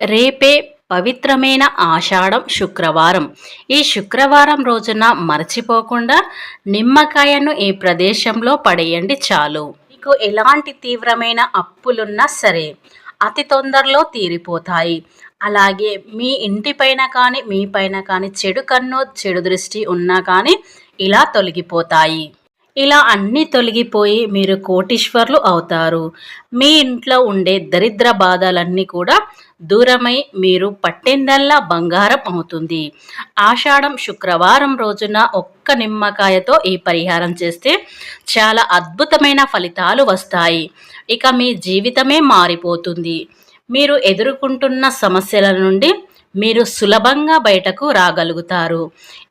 రేపే పవిత్రమైన ఆషాఢం శుక్రవారం. ఈ శుక్రవారం రోజున మర్చిపోకుండా నిమ్మకాయను ఈ ప్రదేశంలో పడేయండి చాలు. మీకు ఎలాంటి తీవ్రమైన అప్పులున్నా సరే అతి తొందరలో తీరిపోతాయి. అలాగే మీ ఇంటిపైన కానీ మీ పైన కానీ చెడు కన్ను చెడు దృష్టి ఉన్నా కానీ ఇలా తొలగిపోతాయి. ఇలా అన్నీ తొలగిపోయి మీరు కోటీశ్వర్లు అవుతారు. మీ ఇంట్లో ఉండే దరిద్ర బాధలన్నీ కూడా దూరమై మీరు పట్టిందల్లా బంగారం అవుతుంది ఆషాఢం శుక్రవారం రోజున ఒక్క నిమ్మకాయతో ఈ పరిహారం చేస్తే చాలా అద్భుతమైన ఫలితాలు వస్తాయి. ఇక మీ జీవితమే మారిపోతుంది. మీరు ఎదుర్కొంటున్న సమస్యల నుండి మీరు సులభంగా బయటకు రాగలుగుతారు.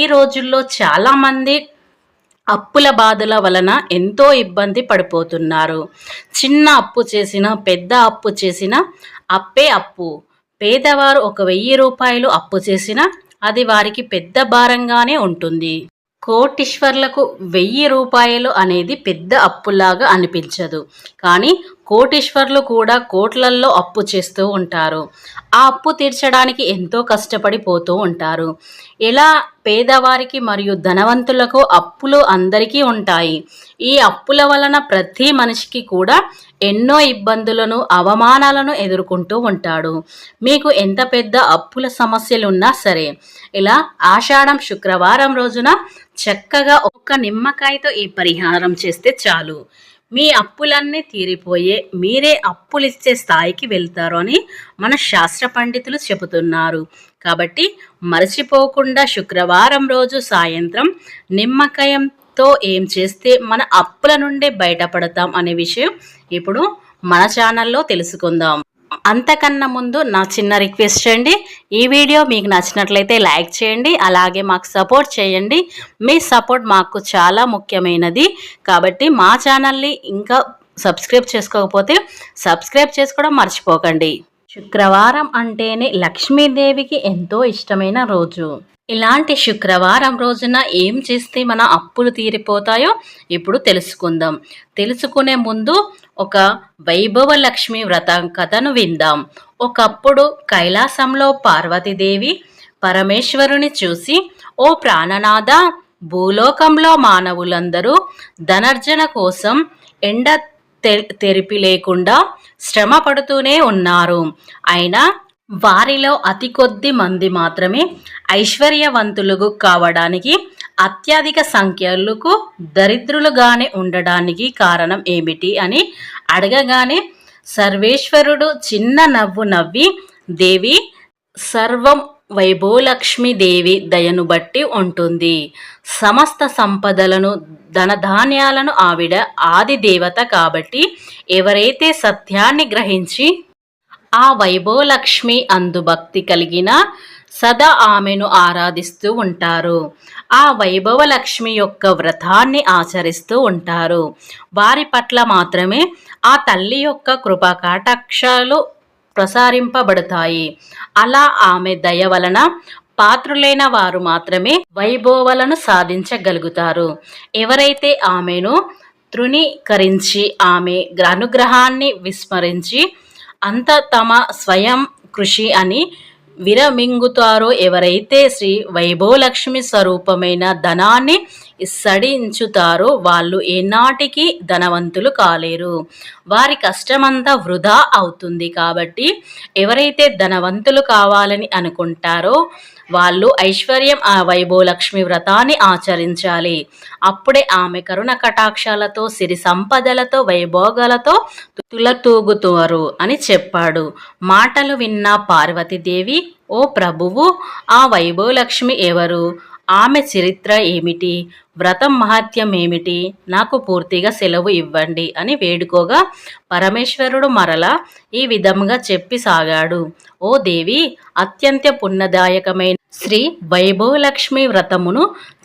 ఈ రోజుల్లో చాలామంది అప్పుల బాధల వలన ఎంతో ఇబ్బంది పడిపోతున్నారు. చిన్న అప్పు చేసిన పెద్ద అప్పు చేసిన అప్పే అప్పు. పేదవారు ఒక వెయ్యి రూపాయలు అప్పు చేసినా అది వారికి పెద్ద భారంగానే ఉంటుంది. కోటీశ్వర్లకు వెయ్యి రూపాయలు అనేది పెద్ద అప్పులాగా అనిపించదు. కానీ కోటీశ్వర్లు కూడా కోట్లల్లో అప్పు చేస్తూ ఉంటారు. ఆ అప్పు తీర్చడానికి ఎంతో కష్టపడి పోతూ ఉంటారు. ఎలా పేదవారికి మరియు ధనవంతులకు అప్పులు అందరికీ ఉంటాయి. ఈ అప్పుల వలన ప్రతి మనిషికి కూడా ఎన్నో ఇబ్బందులను అవమానాలను ఎదుర్కొంటూ ఉంటాడు. మీకు ఎంత పెద్ద అప్పుల సమస్యలు ఉన్నా సరే ఇలా ఆషాఢం శుక్రవారం రోజున చక్కగా ఒక్క నిమ్మకాయతో ఈ పరిహారం చేస్తే చాలు. మీ అప్పులన్నీ తీరిపోయే మీరే అప్పులు ఇచ్చే స్థాయికి వెళ్తారు అని మన శాస్త్ర పండితులు చెబుతున్నారు. కాబట్టి మర్చిపోకుండా శుక్రవారం రోజు సాయంత్రం నిమ్మకాయంతో ఏం చేస్తే మన అప్పుల నుండి బయటపడతాం అనే విషయం ఇప్పుడు మన ఛానల్లో తెలుసుకుందాం. అంతకన్నా ముందు నా చిన్న రిక్వెస్ట్ అండి ఈ వీడియో మీకు నచ్చినట్లయితే లైక్ చేయండి. అలాగే మాకు సపోర్ట్ చేయండి. మీ సపోర్ట్ మాకు చాలా ముఖ్యమైనది. కాబట్టి మా ఛానల్ని ఇంకా సబ్స్క్రైబ్ చేసుకోకపోతే సబ్స్క్రైబ్ చేసుకోవడం మర్చిపోకండి. శుక్రవారం అంటేనే లక్ష్మీదేవికి ఎంతో ఇష్టమైన రోజు. ఇలాంటి శుక్రవారం రోజున ఏం చేస్తే మన అప్పులు తీరిపోతాయో ఇప్పుడు తెలుసుకుందాం. తెలుసుకునే ముందు ఒక వైభవ లక్ష్మి వ్రతం కథను విందాం. ఒకప్పుడు కైలాసంలో పార్వతీదేవి పరమేశ్వరుని చూసి ఓ ప్రాణనాథ భూలోకంలో మానవులందరూ ధనర్జన కోసం ఎండ తెరిపి లేకుండా శ్రమ పడుతూనే ఉన్నారు. అయినా వారిలో అతి కొద్ది మంది మాత్రమే ఐశ్వర్యవంతులు కావడానికి అత్యధిక సంఖ్యలకు దరిద్రులుగానే ఉండడానికి కారణం ఏమిటి అని అడగగానే సర్వేశ్వరుడు చిన్న నవ్వు నవ్వి దేవి సర్వం వైభోలక్ష్మీదేవి దయను బట్టి ఉంటుంది. సమస్త సంపదలను ధనధాన్యాలను ఆవిడ ఆది దేవత కాబట్టి ఎవరైతే సత్యాన్ని గ్రహించి ఆ వైభవలక్ష్మి అందు భక్తి కలిగిన సదా ఆమెను ఆరాధిస్తూ ఉంటారు. ఆ వైభవలక్ష్మి యొక్క వ్రతాన్ని ఆచరిస్తూ ఉంటారు. వారి పట్ల మాత్రమే ఆ తల్లి యొక్క కృపాకాటాక్షాలు ప్రసారింపబడతాయి. అలా ఆమె దయ వలన పాత్రులైన వారు మాత్రమే వైభోవలను సాధించగలుగుతారు. ఎవరైతే ఆమెను తృణీకరించి ఆమె అనుగ్రహాన్ని విస్మరించి అంత తమ స్వయం కృషి అని విరమింగుతారో ఎవరైతే శ్రీ వైభవలక్ష్మి స్వరూపమైన ధనాన్ని సడించుతారో వాళ్ళు ఏనాటికి ధనవంతులు కాలేరు. వారి కష్టమంతా వృధా అవుతుంది కాబట్టి ఎవరైతే ధనవంతులు కావాలని అనుకుంటారో వాళ్ళు ఐశ్వర్యం ఆ వైభవలక్ష్మి వ్రతాన్ని ఆచరించాలి. అప్పుడే ఆమె కరుణ కటాక్షాలతో సిరి సంపదలతో వైభోగాలతో తులతూగుతారు అని చెప్పాడు. మాటలు విన్న పార్వతీదేవి ఓ ప్రభువు ఆ వైభవలక్ష్మి ఎవరు? ఆమె చరిత్ర ఏమిటి? వ్రతం మహత్యం ఏమిటి నాకు పూర్తిగా సెలవు ఇవ్వండి అని వేడుకోగా పరమేశ్వరుడు మరల ఈ విధముగా చెప్పి సాగాడు. ఓ దేవి అత్యంత పుణ్యదాయకమైన శ్రీ వైభవలక్ష్మి వ్రతమును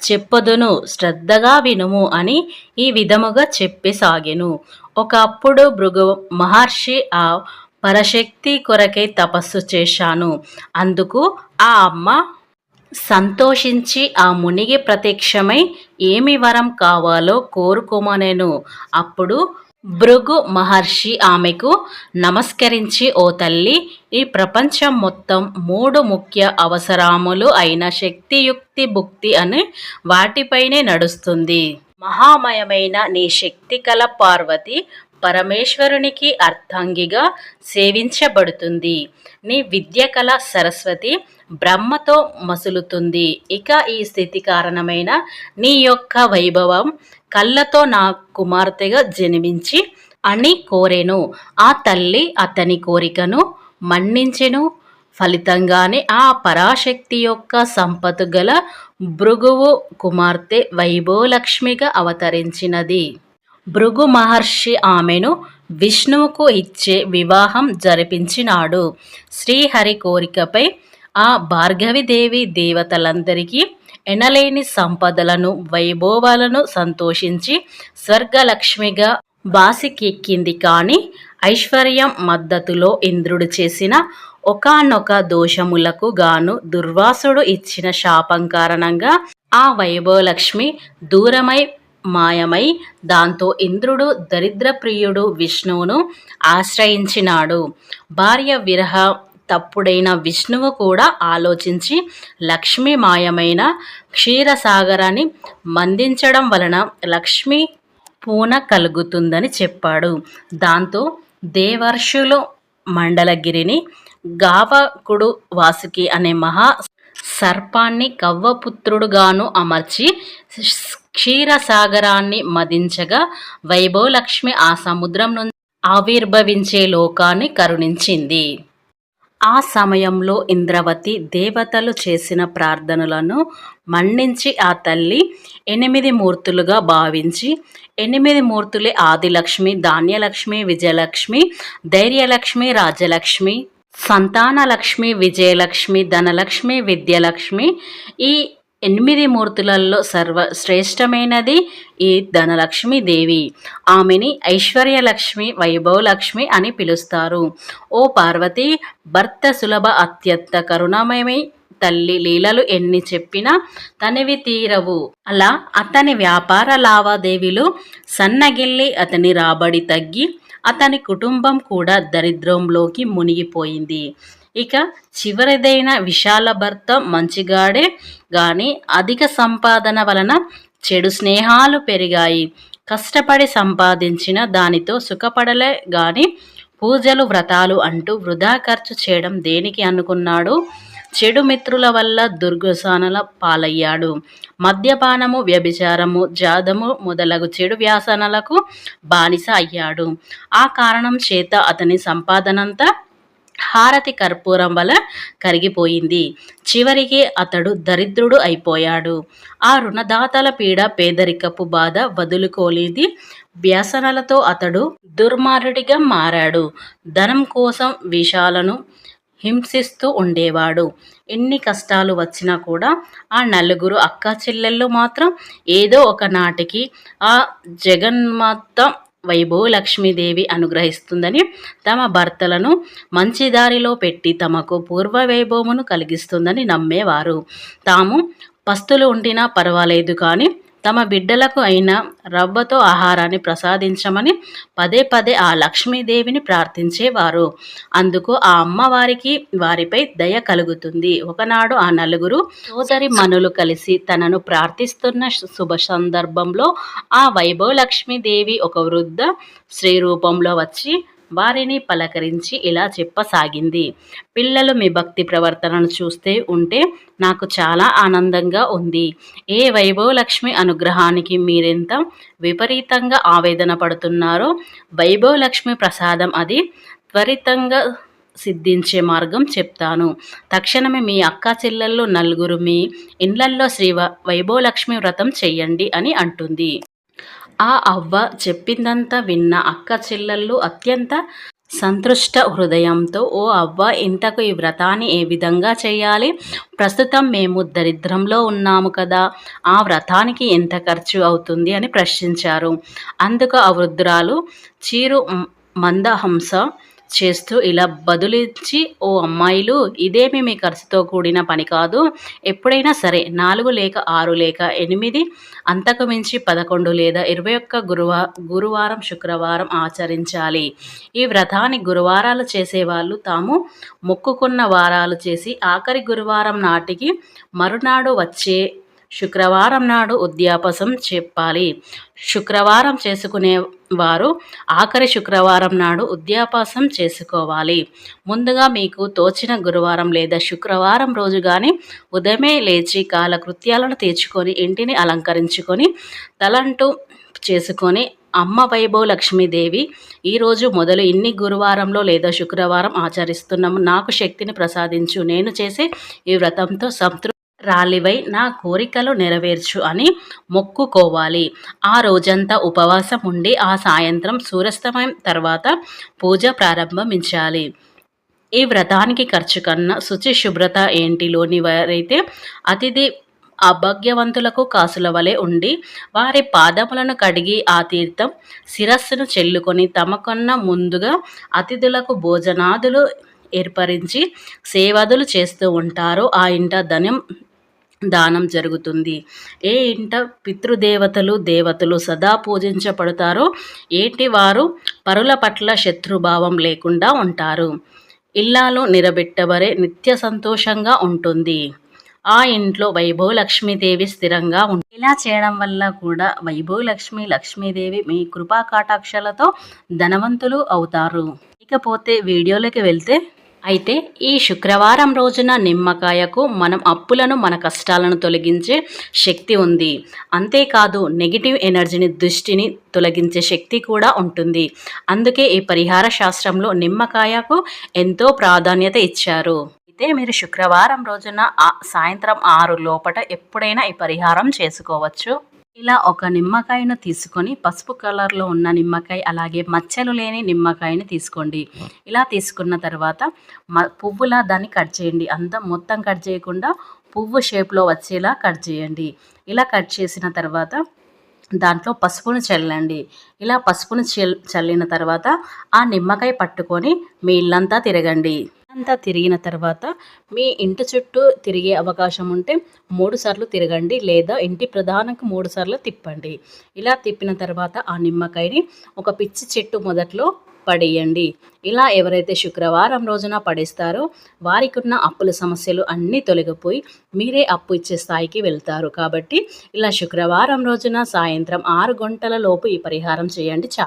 చెప్పదును శ్రద్ధగా వినుము అని ఈ విధముగా చెప్పి సాగెను. ఒకప్పుడు భృగు మహర్షి ఆ పరశక్తి కొరకై తపస్సు చేశాను. అందుకు ఆ అమ్మ సంతోషించి ఆ మునిగి ప్రత్యక్షమై ఏమి వరం కావాలో కోరుకోమనేను. అప్పుడు భృగు మహర్షి ఆమెకు నమస్కరించి ఓ తల్లి ఈ ప్రపంచం మొత్తం మూడు ముఖ్య అవసరాములు అయిన శక్తియుక్తి భుక్తి అని వాటిపైనే నడుస్తుంది. మహామయమైన నీ శక్తి కల పార్వతి పరమేశ్వరునికి అర్థంగిగా సేవించబడుతుంది. నీ విద్య కళ సరస్వతి బ్రహ్మతో మసులుతుంది. ఇక ఈ స్థితి కారణమైన నీ యొక్క వైభవం కళ్ళతో నా కుమార్తెగా జన్మించి అని కోరెను ఆ తల్లి అతని కోరికను మన్నించెను. ఫలితంగానే ఆ పరాశక్తి యొక్క సంపత్తు గల భృగువు కుమార్తె వైభవలక్ష్మిగా అవతరించినది. భృగు మహర్షి ఆమెను విష్ణువుకు ఇచ్చే వివాహం జరిపించినాడు. శ్రీహరి కోరికపై ఆ భార్గవిదేవి దేవతలందరికీ ఎనలేని సంపదలను వైభవాలను సంతోషించి స్వర్గలక్ష్మిగా బాసికెక్కింది. కానీ ఐశ్వర్యం మద్దతులో ఇంద్రుడు చేసిన ఒకానొక దోషములకు గాను దుర్వాసుడు ఇచ్చిన శాపం కారణంగా ఆ వైభవలక్ష్మి దూరమై మాయమై దాంతో ఇంద్రుడు దరిద్రప్రియుడు విష్ణువును ఆశ్రయించినాడు. భార్య విరహ తప్పుడైన విష్ణువు కూడా ఆలోచించి లక్ష్మీ మాయమైన క్షీరసాగరాన్ని మందించడం వలన లక్ష్మి పూన కలుగుతుందని చెప్పాడు. దాంతో దేవర్షులు మండలగిరిని గావకుడు వాసుకి అనే మహా సర్పాన్ని కవ్వపుత్రుడుగాను అమర్చి క్షీరసాగరాన్ని మదించగా వైభవలక్ష్మి ఆ సముద్రం నుంచి ఆవిర్భవించే లోకాన్ని కరుణించింది. ఆ సమయంలో ఇంద్రవతి దేవతలు చేసిన ప్రార్థనలను మన్నించి ఆ తల్లి ఎనిమిది మూర్తులుగా భావించి ఎనిమిది మూర్తులే ఆదిలక్ష్మి ధాన్యలక్ష్మి విజయలక్ష్మి ధైర్యలక్ష్మి రాజ్యలక్ష్మి సంతానలక్ష్మి విజయలక్ష్మి ధనలక్ష్మి విద్యలక్ష్మి ఈ ఎనిమిది మూర్తులలో సర్వ శ్రేష్టమైనది ఈ ధనలక్ష్మి దేవి ఆమెని ఐశ్వర్యలక్ష్మి వైభవలక్ష్మి అని పిలుస్తారు. ఓ పార్వతి భర్త సులభ అత్యంత కరుణమయమై తల్లి లీలలు ఎన్ని చెప్పినా తనివి తీరవు. అలా అతని వ్యాపార లావాదేవీలు సన్నగిల్లి అతని రాబడి తగ్గి అతని కుటుంబం కూడా దరిద్రంలోకి మునిగిపోయింది. ఇక చివరిదైన విశాల భర్త మంచిగాడే గాని అధిక సంపాదన వలన చెడు స్నేహాలు పెరిగాయి. కష్టపడి సంపాదించిన దానితో సుఖపడలే గాని పూజలు వ్రతాలు అంటూ వృధా ఖర్చు చేయడం దేనికి అనుకున్నాడు? చెడు మిత్రుల వల్ల దుర్గసానల పాలయ్యాడు. మద్యపానము వ్యభిచారము జాదము మొదలగు చెడు వ్యాసనలకు బానిస అయ్యాడు. ఆ కారణం చేత అతని సంపాదనంతా హారతి కర్పూరం వల్ల కరిగిపోయింది. చివరికి అతడు దరిద్రుడు అయిపోయాడు. ఆ రుణదాతల పీడ పేదరికపు బాధ వదులుకోలేది వ్యసనలతో అతడు దుర్మారుడిగా మారాడు. ధనం కోసం విషాలను హింసిస్తూ ఉండేవాడు. ఎన్ని కష్టాలు వచ్చినా కూడా ఆ నలుగురు అక్క చెల్లెళ్ళు మాత్రం ఏదో ఒక నాటికి ఆ జగన్మాత వైభవ లక్ష్మీదేవి అనుగ్రహిస్తుందని తమ భర్తలను మంచి దారిలో పెట్టి తమకు పూర్వ వైభవమును కలిగిస్తుందని నమ్మేవారు. తాము పస్తులు ఉండినా పర్వాలేదు కానీ తమ బిడ్డలకు అయిన రవ్వతో ఆహారాన్ని ప్రసాదించమని పదే పదే ఆ లక్ష్మీదేవిని ప్రార్థించేవారు. అందుకు ఆ అమ్మవారికి వారిపై దయ కలుగుతుంది. ఒకనాడు ఆ నలుగురు సోదరి మనులు కలిసి తనను ప్రార్థిస్తున్న శుభ సందర్భంలో ఆ వైభవ లక్ష్మీదేవి ఒక వృద్ధ స్త్రీ రూపంలో వచ్చి వారిని పలకరించి ఇలా చెప్పసాగింది. పిల్లలు మీ భక్తి ప్రవర్తనను చూస్తే ఉంటే నాకు చాలా ఆనందంగా ఉంది. ఏ వైభవలక్ష్మి అనుగ్రహానికి మీరెంత విపరీతంగా ఆవేదన పడుతున్నారో వైభవలక్ష్మి ప్రసాదం అది త్వరితంగా సిద్ధించే మార్గం చెప్తాను. తక్షణమే మీ అక్క చెల్లెళ్ళు నలుగురు మీ ఇండ్లల్లో శ్రీ వైభవలక్ష్మి వ్రతం చెయ్యండి అని అంటుంది. ఆ అవ్వ చెప్పిందంతా విన్న అక్క చెల్లెళ్ళు అత్యంత సంతృష్ట హృదయంతో ఓ అవ్వ ఇంతకు ఈ వ్రతాన్ని ఏ విధంగా చేయాలి? ప్రస్తుతం మేము దరిద్రంలో ఉన్నాము కదా ఆ వ్రతానికి ఎంత ఖర్చు అవుతుంది? అని ప్రశ్నించారు. అందుకు ఆ వృద్ధురాలు చీరు మందహంస చేస్తూ ఇలా బదులిచ్చి ఓ అమ్మాయిలు ఇదేమి మీ ఖర్చుతో కూడిన పని కాదు. ఎప్పుడైనా సరే నాలుగు లేక ఆరు లేక ఎనిమిది అంతకు మించి పదకొండు లేదా ఇరవై ఒక్క గురువా గురువారం శుక్రవారం ఆచరించాలి. ఈ వ్రతాన్ని గురువారాలు చేసేవాళ్ళు తాము మొక్కుకున్న వారాలు చేసి ఆఖరి గురువారం నాటికి మరునాడు వచ్చే శుక్రవారం నాడు ఉద్యాపసం చెప్పాలి. శుక్రవారం చేసుకునే వారు ఆఖరి శుక్రవారం నాడు ఉద్యాపాసం చేసుకోవాలి. ముందుగా మీకు తోచిన గురువారం లేదా శుక్రవారం రోజు కానీ ఉదయమే లేచి కాలకృత్యాలను తీర్చుకొని ఇంటిని అలంకరించుకొని తలంటూ చేసుకొని అమ్మ వైభవ లక్ష్మీదేవి ఈరోజు మొదలు ఇన్ని గురువారంలో లేదా శుక్రవారం ఆచరిస్తున్నాము. నాకు శక్తిని ప్రసాదించు. నేను చేసే ఈ వ్రతంతో సంతృప్తి రాలివై నా కోరికలు నెరవేర్చు అని మొక్కుకోవాలి. ఆ రోజంతా ఉపవాసం ఉండి ఆ సాయంత్రం సూర్యాస్తమయం తర్వాత పూజ ప్రారంభించాలి. ఈ వ్రతానికి ఖర్చు కన్నా శుచి శుభ్రత ఏంటిలోని వారైతే అతిథి అభాగ్యవంతులకు కాసుల వలె ఉండి వారి పాదములను కడిగి ఆ తీర్థం శిరస్సును చెల్లుకొని తమకన్నా ముందుగా అతిథులకు భోజనాదులు ఏర్పరించి సేవదులు చేస్తూ ఉంటారు. ఆ ఇంట ధనం దానం జరుగుతుంది. ఏ ఇంట పితృదేవతలు దేవతలు సదా పూజించబడతారో ఏంటి వారు పరుల పట్ల శత్రుభావం లేకుండా ఉంటారు. ఇల్లాలు నిలబెట్టబరే నిత్య సంతోషంగా ఉంటుంది. ఆ ఇంట్లో వైభవలక్ష్మీదేవి స్థిరంగా ఉంటుంది ఇలా చేయడం వల్ల కూడా వైభవ లక్ష్మి లక్ష్మీదేవి మీ కృపా కటాక్షలతో ధనవంతులు అవుతారు. ఇకపోతే వీడియోలోకి వెళ్తే అయితే ఈ శుక్రవారం రోజున నిమ్మకాయకు మనం అప్పులను మన కష్టాలను తొలగించే శక్తి ఉంది. అంతేకాదు నెగిటివ్ ఎనర్జీని దృష్టిని తొలగించే శక్తి కూడా ఉంటుంది. అందుకే ఈ పరిహార శాస్త్రంలో నిమ్మకాయకు ఎంతో ప్రాధాన్యత ఇచ్చారు. అయితే మీరు శుక్రవారం రోజున సాయంత్రం ఆరు లోపట ఎప్పుడైనా ఈ పరిహారం చేసుకోవచ్చు? ఇలా ఒక నిమ్మకాయను తీసుకొని పసుపు కలర్లో ఉన్న నిమ్మకాయ అలాగే మచ్చలు లేని నిమ్మకాయని తీసుకోండి. ఇలా తీసుకున్న తర్వాత మ పువ్వులా దాన్ని కట్ చేయండి. అంత మొత్తం కట్ చేయకుండా పువ్వు షేప్లో వచ్చేలా కట్ చేయండి. ఇలా కట్ చేసిన తర్వాత దాంట్లో పసుపును చల్లండి. ఇలా పసుపును చల్ చల్లిన తర్వాత ఆ నిమ్మకాయ పట్టుకొని మీ ఇల్లంతా తిరగండి. అంతా తిరిగిన తర్వాత మీ ఇంటి చుట్టూ తిరిగే అవకాశం ఉంటే మూడు సార్లు తిరగండి లేదా ఇంటి ప్రధానంకి మూడు సార్లు తిప్పండి. ఇలా తిప్పిన తర్వాత ఆ నిమ్మకాయని ఒక పిచ్చి చెట్టు మొదట్లో పడేయండి. ఇలా ఎవరైతే శుక్రవారం రోజున పడేస్తారో వారికి ఉన్న అప్పుల సమస్యలు అన్నీ తొలగిపోయి మీరే అప్పు ఇచ్చే స్థాయికి వెళ్తారు. కాబట్టి ఇలా శుక్రవారం రోజున సాయంత్రం ఆరు గంటల లోపు ఈ పరిహారం చేయండి.